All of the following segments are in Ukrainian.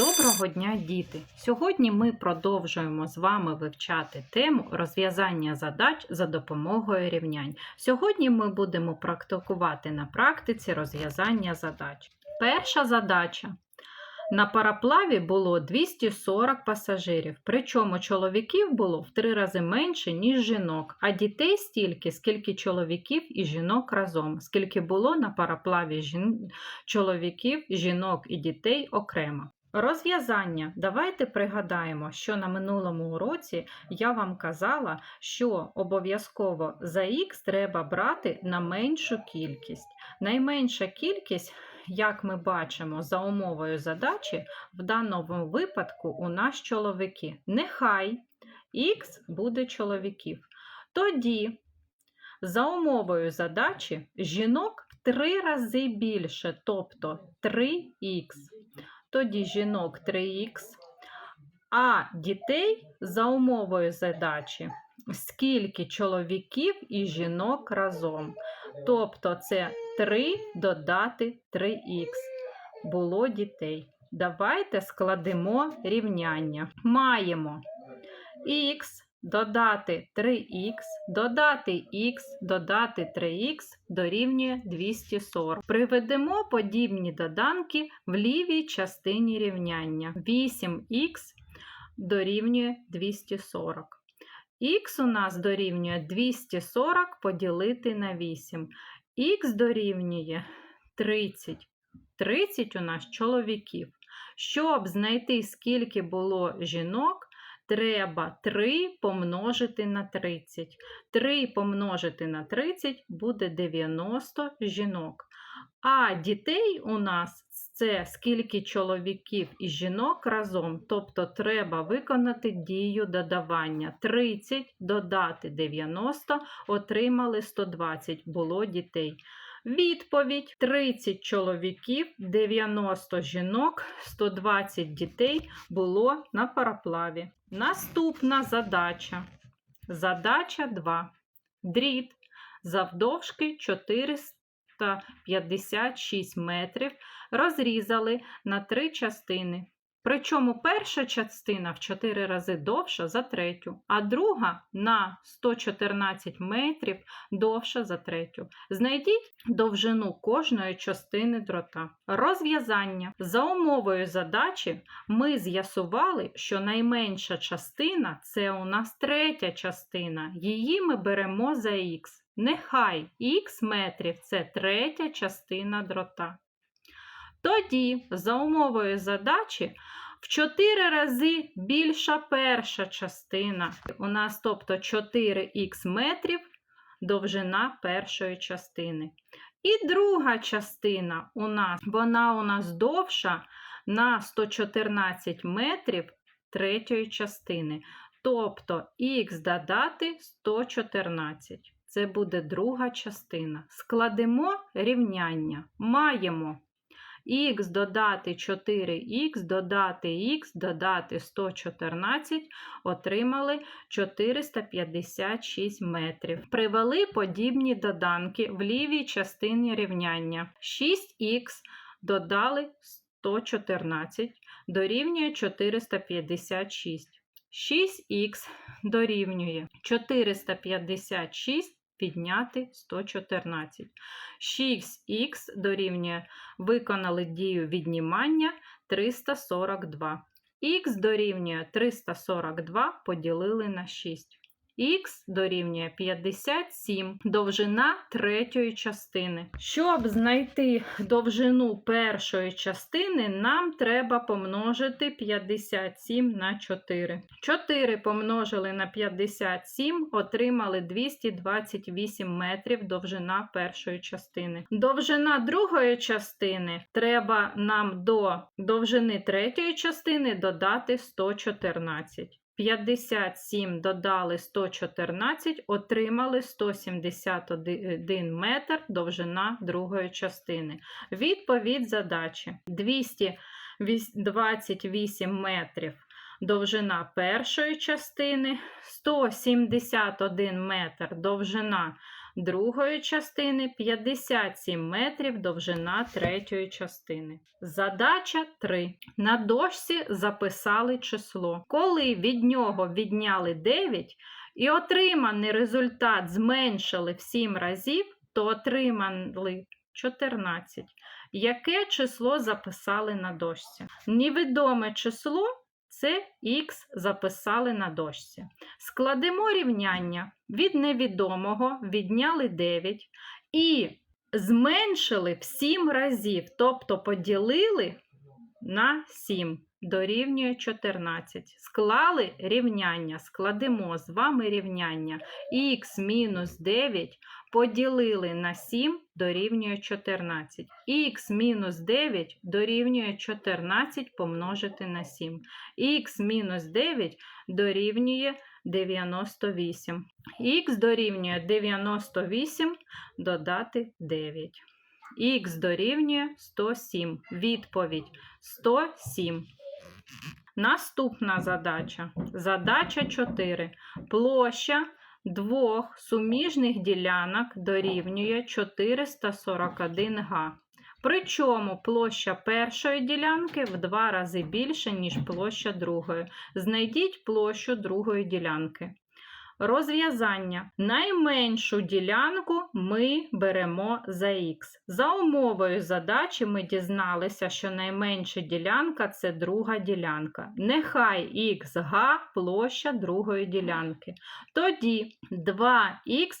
Доброго дня, діти! Сьогодні ми продовжуємо з вами вивчати тему розв'язання задач за допомогою рівнянь. Сьогодні ми будемо практикувати на практиці розв'язання задач. Перша задача. На параплаві було 240 пасажирів, причому чоловіків було в три рази менше, ніж жінок, а дітей стільки, скільки чоловіків і жінок разом, скільки було на параплаві жін... чоловіків, жінок і дітей окремо. Розв'язання. Давайте пригадаємо, що на минулому уроці я вам казала, що обов'язково за х треба брати на меншу кількість. Найменша кількість, як ми бачимо, за умовою задачі, в даному випадку у нас чоловіки. Нехай х буде чоловіків. Тоді, за умовою задачі, жінок в три рази більше, тобто 3х тоді жінок 3х, а дітей за умовою задачі, скільки чоловіків і жінок разом. Тобто це 3 додати 3х було дітей. Давайте складемо рівняння. Маємо х додати 3х, додати х, додати 3х дорівнює 240. Приведемо подібні доданки в лівій частині рівняння. 8х дорівнює 240. Х у нас дорівнює 240 поділити на 8. Х дорівнює 30. 30 у нас чоловіків. Щоб знайти, скільки було жінок, треба 3 помножити на 30. 3 помножити на 30 буде 90 жінок. А дітей у нас це скільки чоловіків і жінок разом, тобто треба виконати дію додавання. 30 додати 90, отримали 120, було дітей. Відповідь: 30 чоловіків, 90 жінок, 120 дітей було на параплаві. Наступна задача. Задача 2. Дріт завдовжки 456 метрів розрізали на три частини. Причому перша частина в 4 рази довша за третю, а друга на 114 метрів довша за третю. Знайдіть довжину кожної частини дрота. Розв'язання. За умовою задачі ми з'ясували, що найменша частина це у нас третя частина. Її ми беремо за х. Нехай х метрів це третя частина дрота. Тоді, за умовою задачі, в 4 рази більша перша частина. У нас, тобто, 4х метрів довжина першої частини. І друга частина у нас, вона у нас довша на 114 метрів третьої частини. Тобто х додати 114. Це буде друга частина. Складемо рівняння. Маємо х додати 4х, додати х, додати 114, отримали 456 метрів. Привели подібні доданки в лівій частині рівняння. 6х додали 114, дорівнює 456. 6х дорівнює 456 підняти 114. 6х дорівнює виконали дію віднімання 342. Х дорівнює 342 поділили на 6. Х дорівнює 57, довжина третьої частини. Щоб знайти довжину першої частини, нам треба помножити 57 на 4. 4 помножили на 57, отримали 228 метрів довжина першої частини. Довжина другої частини треба нам до довжини третьої частини додати 114. 57 додали 114, отримали 171 метр довжина другої частини. Відповідь задачі: 228 метрів довжина першої частини, 171 метр довжина другої частини 57 метрів довжина третьої частини. Задача 3. На дошці записали число. Коли від нього відняли 9 і отриманий результат зменшили в 7 разів, то отримали 14. Яке число записали на дошці? Невідоме число це х записали на дошці. Складемо рівняння. Від невідомого відняли 9 і зменшили в 7 разів, тобто поділили на 7 дорівнює 14. Склали рівняння, складемо з вами рівняння х мінус 9 поділили на 7 дорівнює 14. х мінус 9 дорівнює 14 помножити на 7. х мінус 9 дорівнює 98. х дорівнює 98 додати 9. х дорівнює 107. Відповідь 107. Наступна задача. Задача 4. Площа двох суміжних ділянок дорівнює 441 га. Причому площа першої ділянки в два рази більше, ніж площа другої. Знайдіть площу другої ділянки. Розв'язання. Найменшу ділянку ми беремо за х. За умовою задачі ми дізналися, що найменша ділянка це друга ділянка. Нехай х га площа другої ділянки. Тоді 2х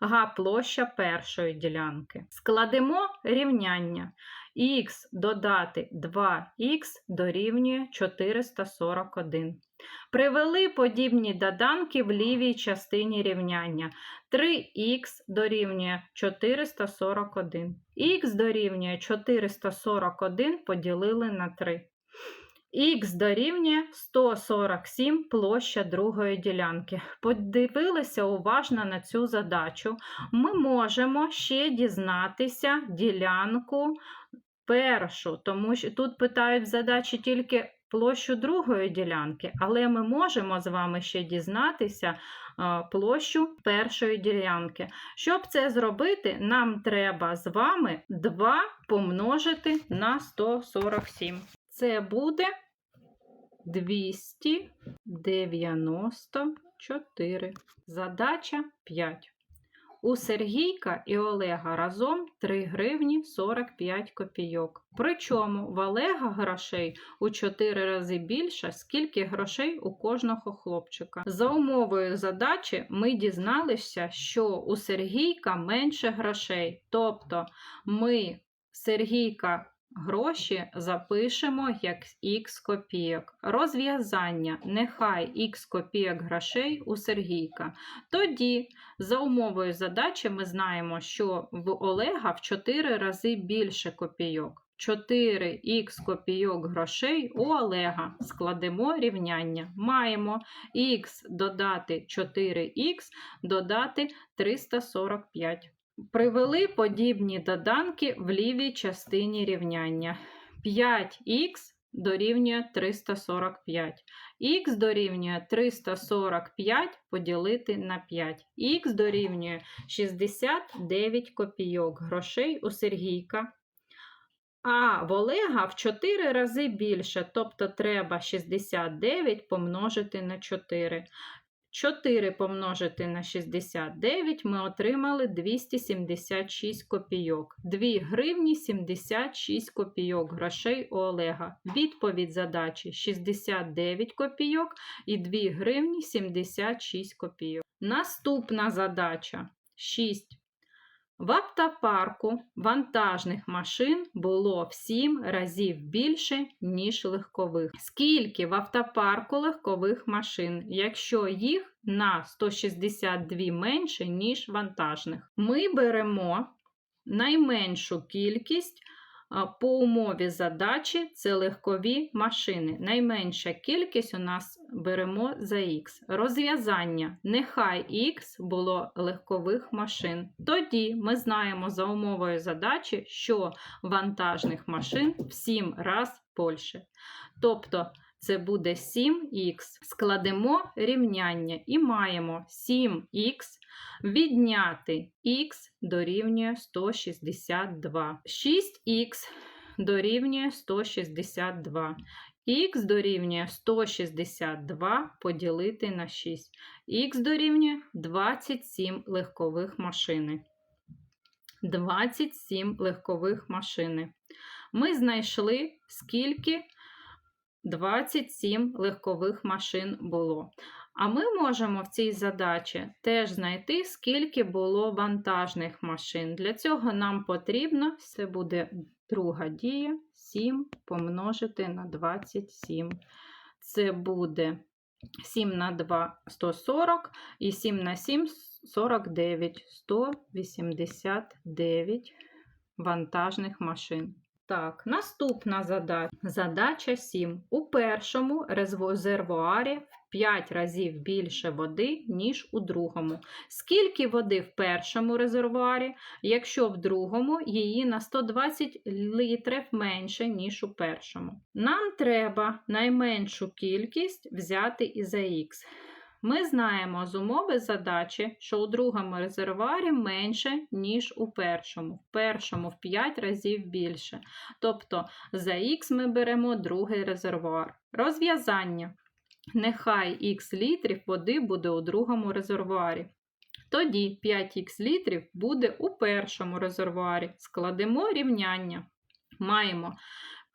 га площа першої ділянки. Складемо рівняння. х додати 2х дорівнює 441. Привели подібні доданки в лівій частині рівняння. 3х дорівнює 441. х дорівнює 441 поділили на 3. Х дорівнює 147 площа другої ділянки. Подивилися уважно на цю задачу. Ми можемо ще дізнатися ділянку першу, тому що тут питають задачі тільки площу другої ділянки, але ми можемо з вами ще дізнатися площу першої ділянки. Щоб це зробити, нам треба з вами 2 помножити на 147. Це буде 294. Задача 5. У Сергійка і Олега разом 3 гривні 45 копійок. Причому в Олега грошей у 4 рази більше, скільки грошей у кожного хлопчика. За умовою задачі ми дізналися, що у Сергійка менше грошей. Тобто ми Сергійка Гроші запишемо як х копійок. Розв'язання нехай х копійок грошей у Сергійка. Тоді, за умовою задачі, ми знаємо, що в Олега в 4 рази більше копійок. 4х копійок грошей у Олега. Складемо рівняння. Маємо х додати 4х додати 345. Привели подібні доданки в лівій частині рівняння. 5х дорівнює 345. Х дорівнює 345 поділити на 5. Х дорівнює 69 копійок грошей у Сергійка. А в Олега в 4 рази більше, тобто треба 69 помножити на 4. 4 помножити на 69 ми отримали 276 копійок. 2 гривні 76 копійок грошей у Олега. Відповідь задачі 69 копійок і 2 гривні 76 копійок. Наступна задача 6. В автопарку вантажних машин було в 7 разів більше, ніж легкових. Скільки в автопарку легкових машин, якщо їх на 162 менше, ніж вантажних? Ми беремо найменшу кількість по умові задачі це легкові машини. Найменша кількість у нас беремо за х. Розв'язання. Нехай х було легкових машин. Тоді ми знаємо за умовою задачі, що вантажних машин в 7 раз більше. Тобто це буде 7х. Складемо рівняння і маємо 7х Відняти х дорівнює 162. 6х дорівнює 162. Х дорівнює 162 поділити на 6. Х дорівнює 27 легкових машини. 27 легкових машини. Ми знайшли, скільки 27 легкових машин було. А ми можемо в цій задачі теж знайти, скільки було вантажних машин. Для цього нам потрібно, це буде друга дія, 7 помножити на 27. Це буде 7 на 2 140 і 7 на 7 49. 189 вантажних машин. Так, наступна задача. Задача 7. У першому резервуарі в 5 разів більше води, ніж у другому. Скільки води в першому резервуарі, якщо в другому її на 120 літрів менше, ніж у першому? Нам треба найменшу кількість взяти із х. Ми знаємо з умови задачі, що у другому резервуарі менше, ніж у першому. В першому в 5 разів більше. Тобто за х ми беремо другий резервуар. Розв'язання. Нехай х літрів води буде у другому резервуарі. Тоді 5х літрів буде у першому резервуарі. Складемо рівняння. Маємо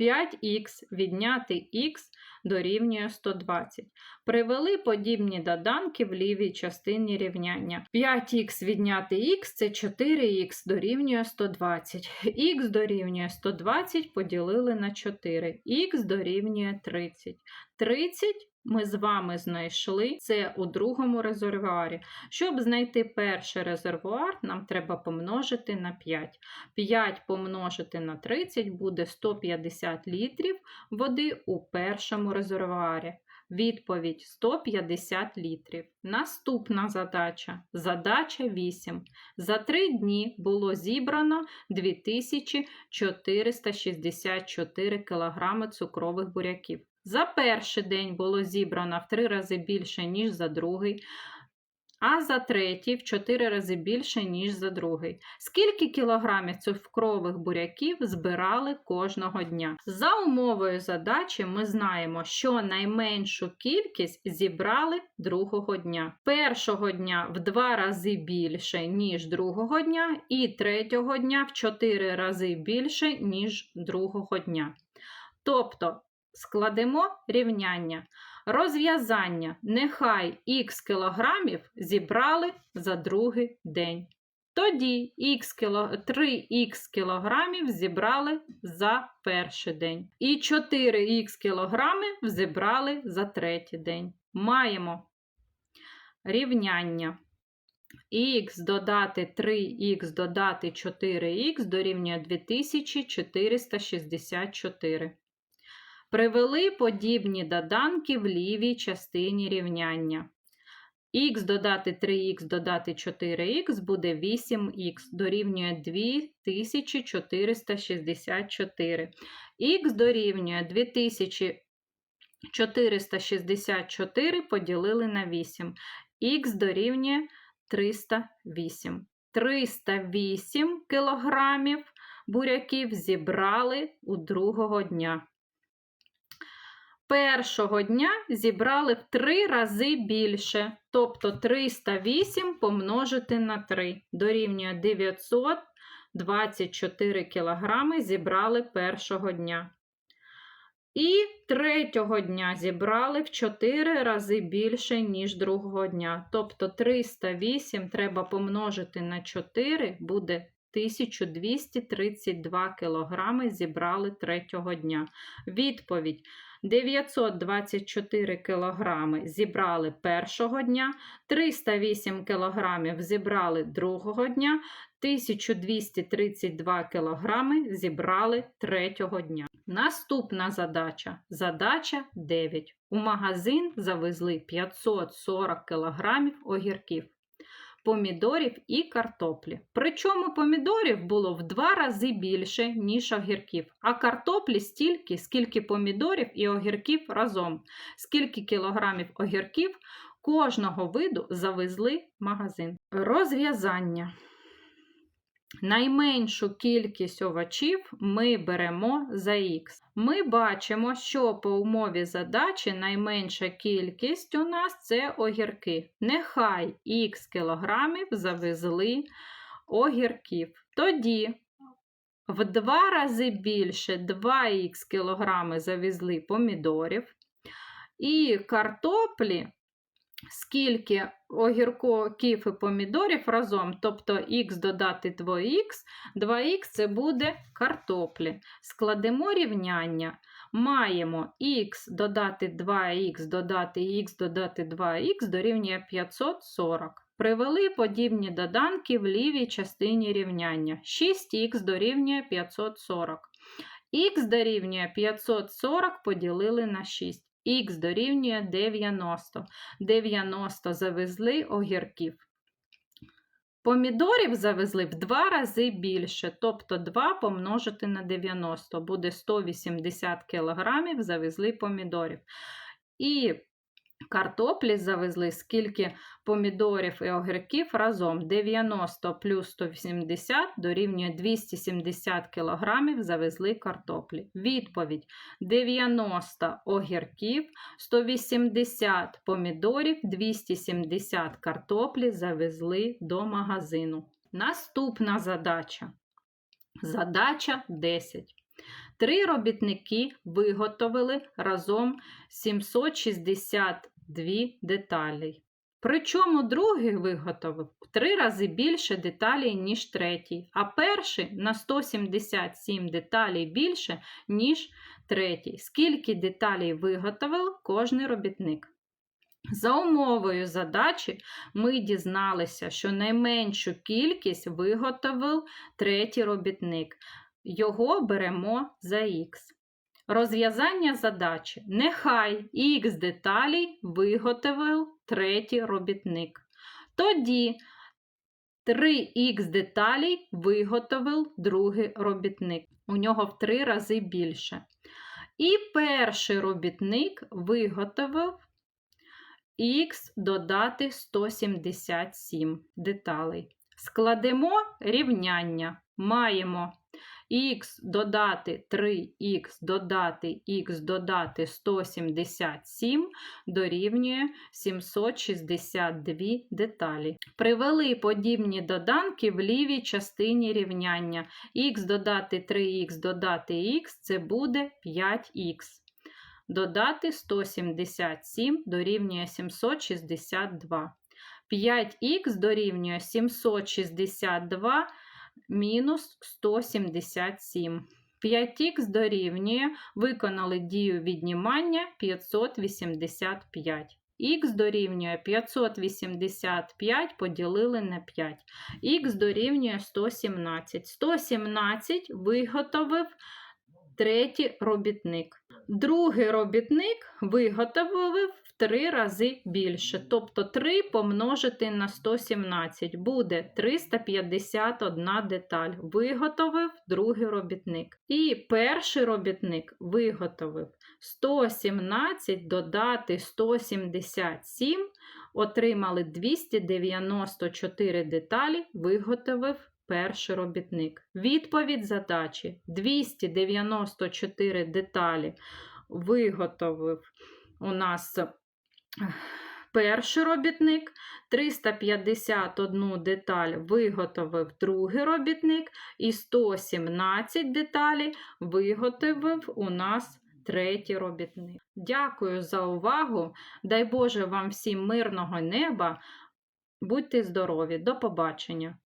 5х відняти х дорівнює 120. Привели подібні доданки в лівій частині рівняння. 5х відняти х це 4х дорівнює 120. Х дорівнює 120 поділили на 4. Х дорівнює 30. 30 ми з вами знайшли це у другому резервуарі. Щоб знайти перший резервуар, нам треба помножити на 5. 5 помножити на 30 буде 150 літрів води у першому резервуарі. Відповідь 150 літрів. Наступна задача. Задача 8. За 3 дні було зібрано 2464 кг цукрових буряків. За перший день було зібрано в 3 рази більше, ніж за другий, а за третій в 4 рази більше, ніж за другий. Скільки кілограмів цукрових буряків збирали кожного дня? За умовою задачі ми знаємо, що найменшу кількість зібрали другого дня. Першого дня в 2 рази більше, ніж другого дня, і третього дня в 4 рази більше, ніж другого дня. Тобто складемо рівняння. Розв'язання. Нехай х кілограмів зібрали за другий день. Тоді х кіло... 3х кілограмів зібрали за перший день. І 4х кілограмів зібрали за третій день. Маємо рівняння. Х додати 3х додати 4х дорівнює 2464. Привели подібні доданки в лівій частині рівняння. Х додати 3х додати 4х буде 8х, дорівнює 2464. Х дорівнює 2464 поділили на 8. Х дорівнює 308. 308 кілограмів буряків зібрали у другого дня першого дня зібрали в 3 рази більше, тобто 308 помножити на 3 дорівнює 924 кг зібрали першого дня. І третього дня зібрали в 4 рази більше, ніж другого дня. Тобто 308 треба помножити на 4, буде 1232 кг зібрали третього дня. Відповідь 924 кг зібрали першого дня, 308 кг зібрали другого дня, 1232 кг зібрали третього дня. Наступна задача задача 9. У магазин завезли 540 кг огірків помідорів і картоплі. Причому помідорів було в два рази більше, ніж огірків, а картоплі стільки, скільки помідорів і огірків разом, скільки кілограмів огірків Кожного виду завезли в магазин. Розв'язання. Найменшу кількість овочів ми беремо за х. Ми бачимо, що по умові задачі найменша кількість у нас це огірки. Нехай х кілограмів завезли огірків. Тоді в два рази більше 2х кілограми завезли помідорів. І картоплі, скільки огірків і помідорів разом, тобто х додати 2х, 2х це буде картоплі. Складемо рівняння. Маємо х додати 2х додати х додати 2х дорівнює 540. Привели подібні доданки в лівій частині рівняння. 6х дорівнює 540. Х дорівнює 540 поділили на 6. Х дорівнює 90. 90 завезли огірків. Помідорів завезли в два рази більше, тобто 2 помножити на 90, буде 180 кг завезли помідорів. І картоплі завезли, скільки помідорів і огірків разом 90 плюс 180 дорівнює 270 кг завезли картоплі. Відповідь: 90 огірків, 180 помідорів, 270 картоплі завезли до магазину. Наступна задача. Задача 10. Три робітники виготовили разом 762 деталі. Причому другий виготовив в три рази більше деталей, ніж третій, а перший на 177 деталей більше, ніж третій. Скільки деталей виготовив кожний робітник? За умовою задачі ми дізналися, що найменшу кількість виготовив третій робітник. Його беремо за х. Розв'язання задачі. Нехай х деталей виготовив третій робітник. Тоді 3х деталей виготовив другий робітник. У нього в три рази більше. І перший робітник виготовив х додати 177 деталей. Складемо рівняння. Маємо х додати 3х додати х додати 177 дорівнює 762 деталі. Привели подібні доданки в лівій частині рівняння. х додати 3х додати х це буде 5х. Додати 177 дорівнює 762. 5х дорівнює 762 мінус 177. 5х дорівнює, виконали дію віднімання 585. Х дорівнює 585 поділили на 5. Х дорівнює 117. 117 виготовив третій робітник. Другий робітник виготовив три рази більше. Тобто 3 помножити на 117 буде 351 деталь. Виготовив другий робітник. І перший робітник виготовив 117 додати 177, отримали 294 деталі, виготовив перший робітник. Відповідь задачі: 294 деталі виготовив у нас перший робітник, 351 деталь виготовив другий робітник, і 117 деталей виготовив у нас третій робітник. Дякую за увагу! Дай Боже вам всім мирного неба! Будьте здорові! До побачення!